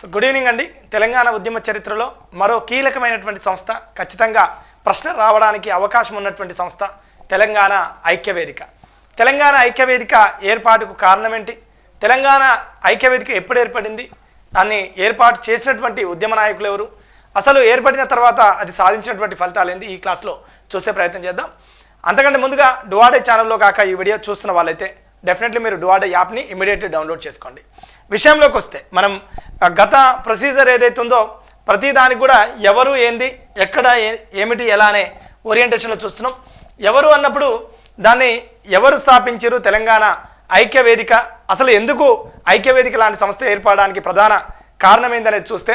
So good evening అండి. తెలంగాణ ఉద్యమ చరిత్రలో మరో కీలకమైనటువంటి సంస్థ ఖచ్చితంగా ప్రశ్న రావడానికి అవకాశం ఉన్నటువంటి సంస్థ తెలంగాణ ఐక్యవేదిక. తెలంగాణ ఐక్యవేదిక ఏర్పాటుకు కారణం ఏంటి తెలంగాణ ఐక్యవేదిక ఎప్పుడు ఏర్పడింది? దాన్ని ఏర్పాటు చేసినటువంటి ఉద్యమ నాయకులు ఎవరు? అసలు ఏర్పడిన తర్వాత అది సాధించినటువంటి ఫలితాలు ఏంది? ఈ క్లాస్లో చూసే ప్రయత్నం చేద్దాం. అంతకంటే ముందుగా డువాడే ఛానల్లో కాక ఈ వీడియో చూస్తున్న వాళ్ళైతే డెఫినెట్లీ మీరు డువాడే యాప్ని ఇమీడియట్లీ డౌన్లోడ్ చేసుకోండి. విషయంలోకి వస్తే మనం గత ప్రొసీజర్ ఏదైతే ఉందో ప్రతి దానికి కూడా ఎవరు ఏంది ఎక్కడ ఏమిటి ఎలా అనే ఓరియంటేషన్లో చూస్తున్నాం. ఎవరు అన్నప్పుడు దాన్ని ఎవరు స్థాపించారు తెలంగాణ ఐక్య వేదిక అసలు ఎందుకు ఐక్య వేదిక లాంటి సంస్థ ఏర్పడడానికి ప్రధాన కారణం ఏందనేది చూస్తే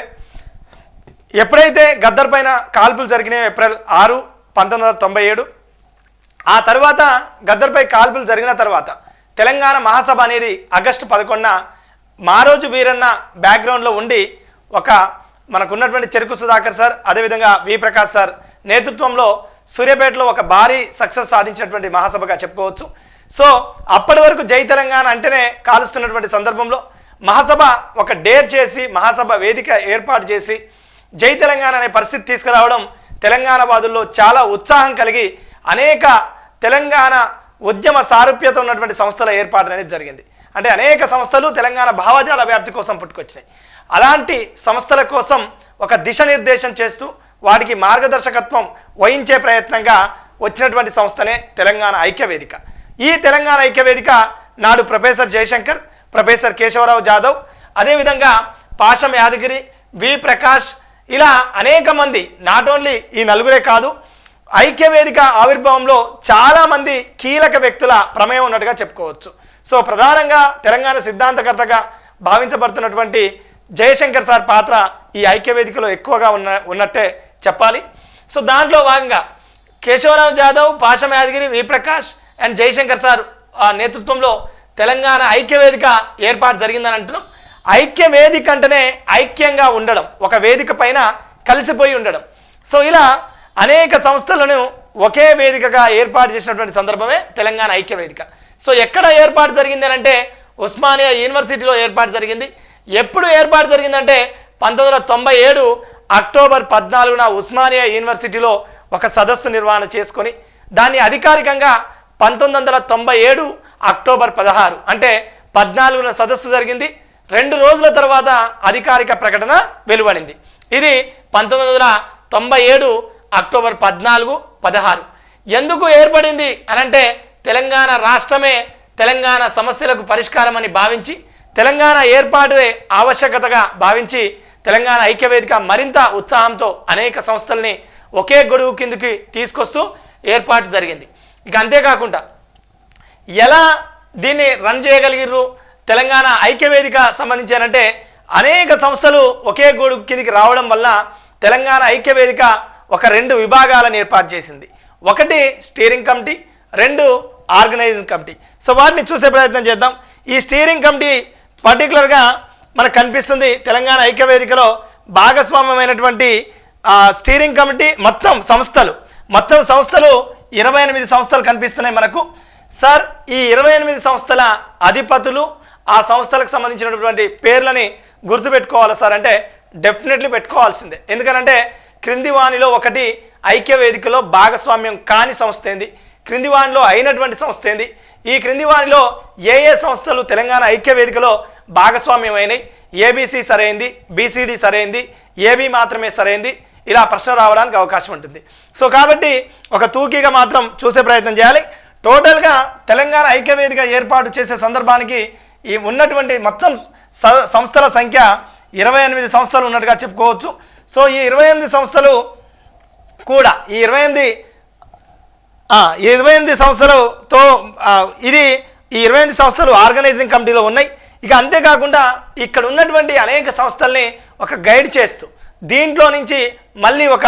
ఎప్పుడైతే గద్దర్ పైన కాల్పులు జరిగినాయో ఏప్రిల్ ఆరు పంతొమ్మిది వందల తొంభై ఏడు ఆ తర్వాత గద్దర్పై కాల్పులు జరిగిన తర్వాత తెలంగాణ మహాసభ అనేది ఆగస్టు పదకొండున మారోజు వీరన్న బ్యాక్గ్రౌండ్లో ఉండి ఒక మనకున్నటువంటి చెరుకు సుధాకర్ సార్ అదేవిధంగా వి ప్రకాష్ సార్ నేతృత్వంలో సూర్యాపేటలో ఒక భారీ సక్సెస్ సాధించినటువంటి మహాసభగా చెప్పుకోవచ్చు. సో అప్పటి వరకు జై తెలంగాణ అంటేనే కాలుస్తున్నటువంటి సందర్భంలో మహాసభ ఒక డేర్ చేసి మహాసభ వేదిక ఏర్పాటు చేసి జై తెలంగాణ అనే పరిస్థితి తీసుకురావడం తెలంగాణ వాదుల్లో చాలా ఉత్సాహం కలిగి అనేక తెలంగాణ ఉద్యమ సారూప్యత ఉన్నటువంటి సంస్థల ఏర్పాటు అనేది జరిగింది. అంటే అనేక సంస్థలు తెలంగాణ భావజాల వ్యాప్తి కోసం పుట్టుకొచ్చినాయి. అలాంటి సంస్థల కోసం ఒక దిశనిర్దేశం చేస్తూ వాటికి మార్గదర్శకత్వం వహించే ప్రయత్నంగా వచ్చినటువంటి సంస్థనే తెలంగాణ ఐక్యవేదిక. ఈ తెలంగాణ ఐక్యవేదిక నాడు ప్రొఫెసర్ జయశంకర్ ప్రొఫెసర్ కేశవరావు జాదవ్ అదేవిధంగా పాషం యాదగిరి వి ప్రకాష్ ఇలా అనేక మంది నాట్ ఓన్లీ ఈ నలుగురే కాదు ఐక్యవేదిక ఆవిర్భావంలో చాలామంది కీలక వ్యక్తుల ప్రమేయం ఉన్నట్టుగా చెప్పుకోవచ్చు. సో ప్రధానంగా తెలంగాణ సిద్ధాంతకర్తగా భావించబడుతున్నటువంటి జయశంకర్ సార్ పాత్ర ఈ ఐక్యవేదికలో ఎక్కువగా ఉన్న ఉన్నట్టే చెప్పాలి. సో దాంట్లో భాగంగా కేశవరావు జాదవ్ పాషం యాదగిరి విప్రకాష్ అండ్ జయశంకర్ సార్ ఆ నేతృత్వంలో తెలంగాణ ఐక్యవేదిక ఏర్పాటు జరిగిందని అంటున్నాం. ఐక్య వేదిక అంటేనే ఐక్యంగా ఉండడం ఒక వేదిక పైన కలిసిపోయి ఉండడం. సో ఇలా అనేక సంస్థలను ఒకే వేదికగా ఏర్పాటు చేసినటువంటి సందర్భమే తెలంగాణ ఐక్య వేదిక సో ఎక్కడ ఏర్పాటు జరిగింది అంటే ఉస్మానియా యూనివర్సిటీలో ఏర్పాటు జరిగింది. ఎప్పుడు ఏర్పాటు జరిగిందంటే పంతొమ్మిది వందల తొంభై ఏడు అక్టోబర్ పద్నాలుగున ఉస్మానియా యూనివర్సిటీలో ఒక సదస్సు నిర్వహణ చేసుకొని దాన్ని అధికారికంగా పంతొమ్మిది వందల తొంభై ఏడు అక్టోబర్ పదహారు అంటే పద్నాలుగున సదస్సు జరిగింది. రెండు రోజుల తర్వాత అధికారిక ప్రకటన వెలువడింది. ఇది పంతొమ్మిది వందల తొంభై ఏడు అక్టోబర్ పద్నాలుగు పదహారు. ఎందుకు ఏర్పడింది అనంటే తెలంగాణ రాష్ట్రమే తెలంగాణ సమస్యలకు పరిష్కారం అని భావించి తెలంగాణ ఏర్పాటే ఆవశ్యకతగా భావించి తెలంగాణ ఐక్యవేదిక మరింత ఉత్సాహంతో అనేక సంస్థల్ని ఒకే గొడుగు కిందకి తీసుకొస్తూ ఏర్పాటు జరిగింది. ఇక అంతేకాకుండా ఎలా దీన్ని రన్ చేయగలిగిర్రు? తెలంగాణ ఐక్యవేదిక సంబంధించారంటే అనేక సంస్థలు ఒకే గొడుగు కిందికి రావడం వల్ల తెలంగాణ ఐక్యవేదిక ఒక రెండు విభాగాలను ఏర్పాటు చేసింది. ఒకటి స్టీరింగ్ కమిటీ రెండు ఆర్గనైజింగ్ కమిటీ. సో వాటిని చూసే ప్రయత్నం చేద్దాం. ఈ స్టీరింగ్ కమిటీ పర్టికులర్గా మనకు కనిపిస్తుంది తెలంగాణ ఐక్యవేదికలో భాగస్వామ్యమైనటువంటి స్టీరింగ్ కమిటీ మొత్తం సంస్థలు. మొత్తం సంస్థలు ఇరవై ఎనిమిది సంస్థలు కనిపిస్తున్నాయి మనకు. సార్ ఈ ఇరవై ఎనిమిది సంస్థల అధిపతులు ఆ సంస్థలకు సంబంధించినటువంటి పేర్లని గుర్తుపెట్టుకోవాలి సార్? అంటే డెఫినెట్లీ పెట్టుకోవాల్సిందే. ఎందుకనంటే క్రింది వాణిలో ఒకటి ఐక్య వేదికలో భాగస్వామ్యం కాని సంస్థ ఏంది? క్రింది వాణిలో అయినటువంటి సంస్థ ఏంది? ఈ క్రింది వాణిలో ఏ ఏ సంస్థలు తెలంగాణ ఐక్య వేదికలో భాగస్వామ్యం అయినాయి ఏబీసీ సరైంది బీసీడీ సరైంది ఏబీ మాత్రమే సరైంది? ఇలా ప్రశ్న రావడానికి అవకాశం ఉంటుంది. సో కాబట్టి ఒక తూకీగా మాత్రం చూసే ప్రయత్నం చేయాలి. టోటల్గా తెలంగాణ ఐక్యవేదిక ఏర్పాటు చేసే సందర్భానికి ఈ ఉన్నటువంటి మొత్తం స- సంస్థల సంఖ్య ఇరవై ఎనిమిది సంస్థలు ఉన్నట్టుగా చెప్పుకోవచ్చు. సో ఈ ఇరవై ఎనిమిది సంస్థలు కూడా ఈ ఇరవై ఎనిమిది ఈ ఇరవై ఎనిమిది సంస్థలతో ఇది ఈ ఇరవై ఎనిమిది సంస్థలు ఆర్గనైజింగ్ కమిటీలో ఉన్నాయి. ఇక అంతేకాకుండా ఇక్కడ ఉన్నటువంటి అనేక సంస్థల్ని ఒక గైడ్ చేస్తూ దీంట్లో నుంచి మళ్ళీ ఒక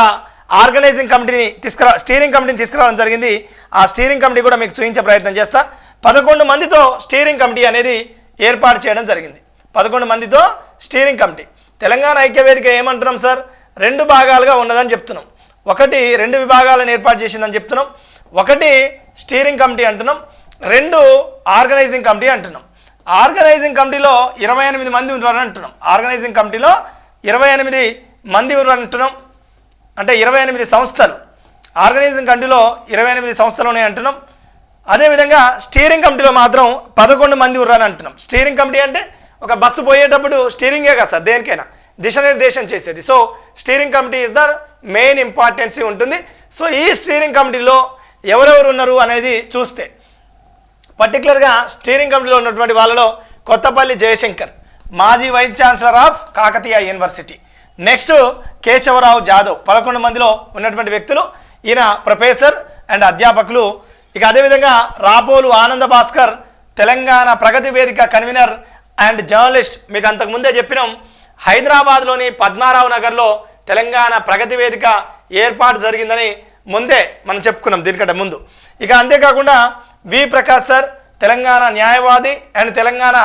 ఆర్గనైజింగ్ కమిటీని తీసుకురా స్టీరింగ్ కమిటీని తీసుకురావడం జరిగింది. ఆ స్టీరింగ్ కమిటీ కూడా మీకు చూపించే ప్రయత్నం చేస్తా. పదకొండు మందితో స్టీరింగ్ కమిటీ అనేది ఏర్పాటు చేయడం జరిగింది. పదకొండు మందితో స్టీరింగ్ కమిటీ. తెలంగాణ ఐక్యవేదిక ఏమంటున్నాం సార్? రెండు భాగాలుగా ఉన్నదని చెప్తున్నాం. ఒకటి రెండు విభాగాలను ఏర్పాటు చేసిందని చెప్తున్నాం. ఒకటి స్టీరింగ్ కమిటీ అంటున్నాం. రెండు ఆర్గనైజింగ్ కమిటీ అంటున్నాం. ఆర్గనైజింగ్ కమిటీలో ఇరవై ఎనిమిది మంది ఉన్నారని అంటున్నాం. ఆర్గనైజింగ్ కమిటీలో ఇరవై ఎనిమిది మంది ఉన్నారని అంటున్నాం. అంటే ఇరవై ఎనిమిది సంస్థలు. ఆర్గనైజింగ్ కమిటీలో ఇరవై ఎనిమిది సంస్థలు ఉన్నాయి అంటున్నాం. అదేవిధంగా స్టీరింగ్ కమిటీలో మాత్రం పదకొండు మంది ఉన్నారని అంటున్నాం. స్టీరింగ్ కమిటీ అంటే ఒక బస్సు పోయేటప్పుడు స్టీరింగే కదా సార్ దేనికైనా. దిశానిర్దేశం చేసేది. So steering committee is the main importancy ఉంటుంది. సో ఈ స్టీరింగ్ కమిటీలో ఎవరెవరు ఉన్నారు అనేది చూస్తే. పర్టికులర్గా స్టీరింగ్ కమిటీలో ఉన్నటువంటి వాళ్ళలో కొత్తపల్లి జయశంకర్ మాజీ vice chancellor of Kakatiya university. Next Keshavarao Jadhav పదకొండు మందిలో ఉన్నటువంటి వ్యక్తులు. ఈయన ప్రొఫెసర్ అండ్ అధ్యాపకులు. ఇక అదేవిధంగా రాపోలు ఆనంద భాస్కర్ తెలంగాణ ప్రగతి వేదిక కన్వీనర్ అండ్ జర్నలిస్ట్ మీకు అంతకుముందే చెప్పినాం హైదరాబాద్లోని పద్మారావు నగర్లో తెలంగాణ ప్రగతి వేదిక ఏర్పాటు జరిగిందని ముందే మనం చెప్పుకున్నాం దీనికంటే ముందు. ఇక అంతేకాకుండా వి ప్రకాష్ సార్ తెలంగాణ న్యాయవాది అండ్ తెలంగాణ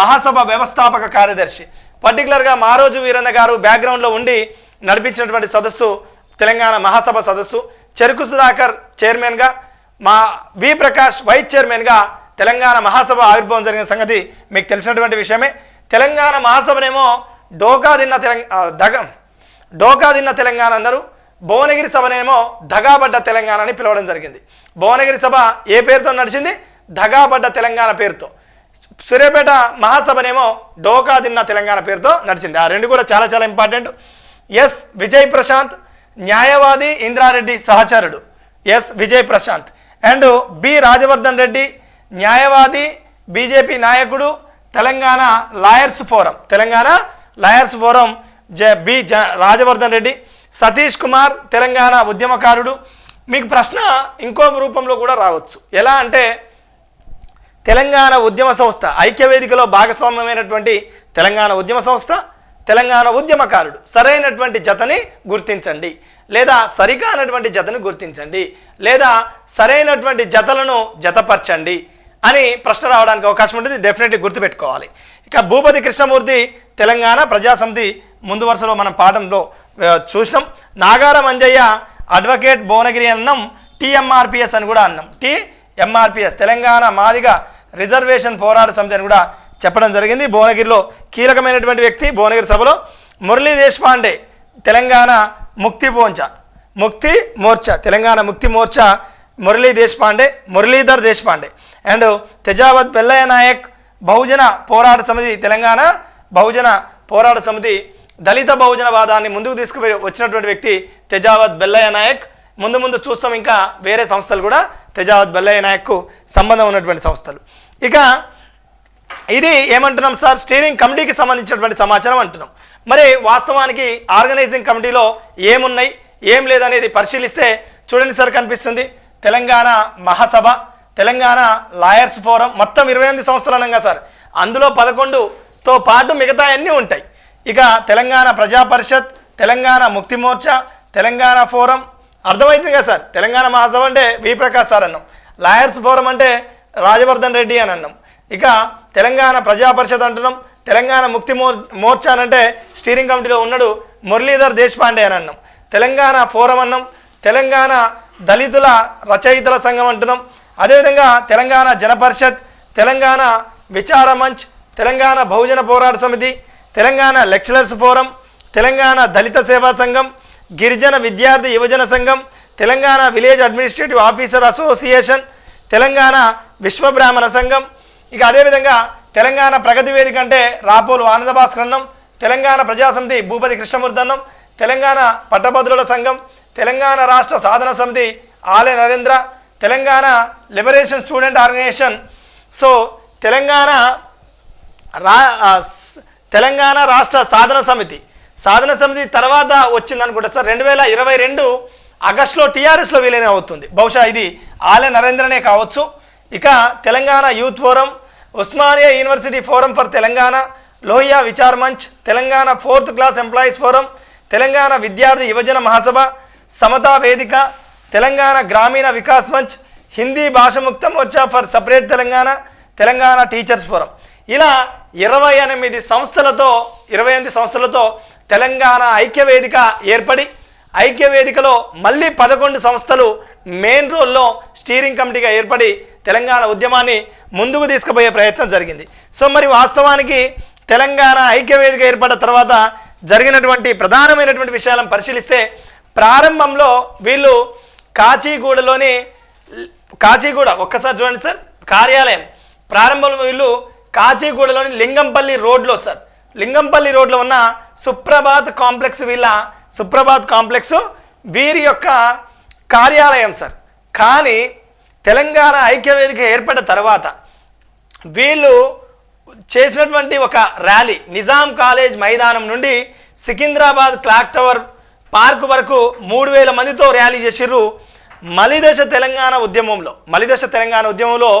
మహాసభ వ్యవస్థాపక కార్యదర్శి. పర్టికులర్గా మారోజు వీరన్న గారు బ్యాక్గ్రౌండ్లో ఉండి నడిపించినటువంటి సదస్సు తెలంగాణ మహాసభ సదస్సు. చెరుకు సుధాకర్ చైర్మన్గా మా వి ప్రకాష్ వైస్ చైర్మన్గా తెలంగాణ మహాసభ ఆవిర్భావం జరిగిన సంగతి మీకు తెలిసినటువంటి విషయమే. తెలంగాణ మహాసభనేమో డోకా తిన్న తెలంగా దగ. డోకా తిన్న తెలంగాణ అన్నారు. భువనగిరి సభనేమో దగాబడ్డ తెలంగాణ అని పిలవడం జరిగింది. భువనగిరి సభ ఏ పేరుతో నడిచింది? దగాబడ్డ తెలంగాణ పేరుతో. సూర్యాపేట మహాసభనేమో డోకా తిన్న తెలంగాణ పేరుతో నడిచింది. ఆ రెండు కూడా చాలా చాలా ఇంపార్టెంట్. ఎస్ విజయ్ ప్రశాంత్ న్యాయవాది ఇంద్రారెడ్డి సహచరుడు. S Vijay Prashant. And B Rajavardhan Reddy న్యాయవాది బీజేపీ నాయకుడు Telangana lawyers forum. Telangana lawyers forum జ బి జ రాజవర్ధన్ రెడ్డి సతీష్ కుమార్ తెలంగాణ ఉద్యమకారుడు. మీకు ప్రశ్న ఇంకో రూపంలో కూడా రావచ్చు. ఎలా అంటే తెలంగాణ ఉద్యమ సంస్థ ఐక్యవేదికలో భాగస్వామ్యమైనటువంటి తెలంగాణ ఉద్యమ సంస్థ తెలంగాణ ఉద్యమకారుడు. సరైనటువంటి జతని గుర్తించండి. లేదా సరికానటువంటి జతను గుర్తించండి. లేదా సరైనటువంటి జతలను జతపరచండి. అని ప్రశ్న రావడానికి అవకాశం ఉంటుంది. డెఫినెట్లీ గుర్తుపెట్టుకోవాలి. ఇక భూపతి కృష్ణమూర్తి తెలంగాణ ప్రజాసమితి ముందు వరుసలో మనం పాఠంలో చూసినాం. నాగార మంజయ్య అడ్వకేట్ భువనగిరి అన్నం టీఎంఆర్పిఎస్ అని కూడా అన్నాం. టీఎంఆర్పిఎస్ తెలంగాణ మాదిగ రిజర్వేషన్ పోరాట సమితి అని కూడా చెప్పడం జరిగింది. భువనగిరిలో కీలకమైనటువంటి వ్యక్తి భువనగిరి సభలో మురళీ దేశపాండే తెలంగాణ ముక్తి మోర్చా. ముక్తి మోర్చా తెలంగాణ ముక్తి మోర్చా మురళీ దేశపాండే మురళీధర్ దేశపాండే. అండ్ తెజావత్ బెల్లయ్య నాయక్ బహుజన పోరాట సమితి తెలంగాణ బహుజన పోరాట సమితి దళిత బహుజన వాదాన్ని ముందుకు తీసుకుపోయి వచ్చినటువంటి వ్యక్తి తెజావత్ బెల్లయ్య నాయక్. ముందు ముందు చూస్తాం ఇంకా వేరే సంస్థలు కూడా తెజావత్ బెల్లయ్య నాయక్కు సంబంధం ఉన్నటువంటి సంస్థలు. ఇక ఇది ఏమంటున్నాం సార్? స్టీరింగ్ కమిటీకి సంబంధించినటువంటి సమాచారం అంటున్నాం. మరి వాస్తవానికి ఆర్గనైజింగ్ కమిటీలో ఏమున్నాయి? ఏం లేదనేది పరిశీలిస్తే చూడండి సార్ కనిపిస్తుంది. తెలంగాణ మహాసభ తెలంగాణ లాయర్స్ ఫోరం మొత్తం ఇరవై ఎనిమిది సంవత్సరాలు అనగా సార్. అందులో పదకొండుతో పాటు మిగతా అన్నీ ఉంటాయి. ఇక తెలంగాణ ప్రజా పరిషత్ తెలంగాణ ముక్తి మోర్చా తెలంగాణ ఫోరం అర్థమవుతుంది కదా సార్. తెలంగాణ మహాసభ అంటే వి ప్రకాష్ సార్ అన్నాం. లాయర్స్ ఫోరం అంటే రాజవర్ధన్ రెడ్డి అని అన్నాం. ఇక తెలంగాణ ప్రజా పరిషత్ అంటున్నాం. తెలంగాణ ముక్తి మోర్ మోర్చా అంటే స్టీరింగ్ కమిటీలో ఉన్నాడు మురళీధర్ దేశపాండే అని అన్నాం. తెలంగాణ ఫోరం అన్నాం. తెలంగాణ దళితుల రచయితల సంఘం అంటున్నాం. అదేవిధంగా తెలంగాణ జనపరిషత్ తెలంగాణ విచార మంచ్ Telangana Bahujana Porata Samithi Telangana lecturers forum Telangana Dalita Seva Sangham Girijana Vidyarthi Yuvajana Sangham Telangana village administrative officer association Telangana Vishwabrahmana Sangham. ఇక అదేవిధంగా తెలంగాణ ప్రగతి వేదిక అంటే రాపోలు ఆనందభాస్కర్ అన్నం తెలంగాణ ప్రజాసమితి భూపతి కృష్ణమూర్తన్నం తెలంగాణ పట్టభద్రుల సంఘం Telangana Rashtra Sadhana Samithi Alaya Narendra Telangana liberation student organisation so Telangana రా తెలంగాణ రాష్ట్ర సాధన సమితి. సాధన సమితి తర్వాత వచ్చింది అనుకుంటా సార్ రెండు వేల ఇరవై రెండు ఆగస్టులో టీఆర్ఎస్లో విలీనం అవుతుంది. బహుశా ఇది ఆలయ నరేంద్రనే కావచ్చు. ఇక Telangana youth forum Osmania university forum for Telangana Lohia Vichar Manch Telangana fourth class employees forum Telangana Vidyarthi Yuvajana Mahasabha సమతా వేదిక తెలంగాణ గ్రామీణ Vikas Manch Hindi Bhasha Mukta Morcha for separate Telangana Telangana teachers forum. ఇలా ఇరవై ఎనిమిది సంస్థలతో ఇరవై ఎనిమిది సంస్థలతో తెలంగాణ ఐక్యవేదిక ఏర్పడి ఐక్య వేదికలో మళ్ళీ పదకొండు సంస్థలు మెయిన్ రోల్లో స్టీరింగ్ కమిటీగా ఏర్పడి తెలంగాణ ఉద్యమాన్ని ముందుకు తీసుకుపోయే ప్రయత్నం జరిగింది. సో మరి వాస్తవానికి తెలంగాణ ఐక్యవేదిక ఏర్పడిన తర్వాత జరిగినటువంటి ప్రధానమైనటువంటి విషయాలను పరిశీలిస్తే ప్రారంభంలో వీళ్ళు కాచిగూడలోని కాచిగూడ ఒక్కసారి చూడండి సార్ కార్యాలయం. ప్రారంభంలో వీళ్ళు కాచిగూడలోని లింగంపల్లి రోడ్లో సార్. లింగంపల్లి రోడ్లో ఉన్న సుప్రభాత్ కాంప్లెక్స్ వీళ్ళ సుప్రభాత్ కాంప్లెక్స్ వీరి యొక్క కార్యాలయం సార్. కానీ తెలంగాణ ఐక్యవేదిక ఏర్పడిన తర్వాత వీళ్ళు చేసినటువంటి ఒక ర్యాలీ నిజాం కాలేజ్ మైదానం నుండి సికింద్రాబాద్ క్లాక్ టవర్ పార్క్ వరకు మూడు వేల మందితో ర్యాలీ చేసిర్రు మలిదశ తెలంగాణ ఉద్యమంలో. మలిదశ తెలంగాణ ఉద్యమంలో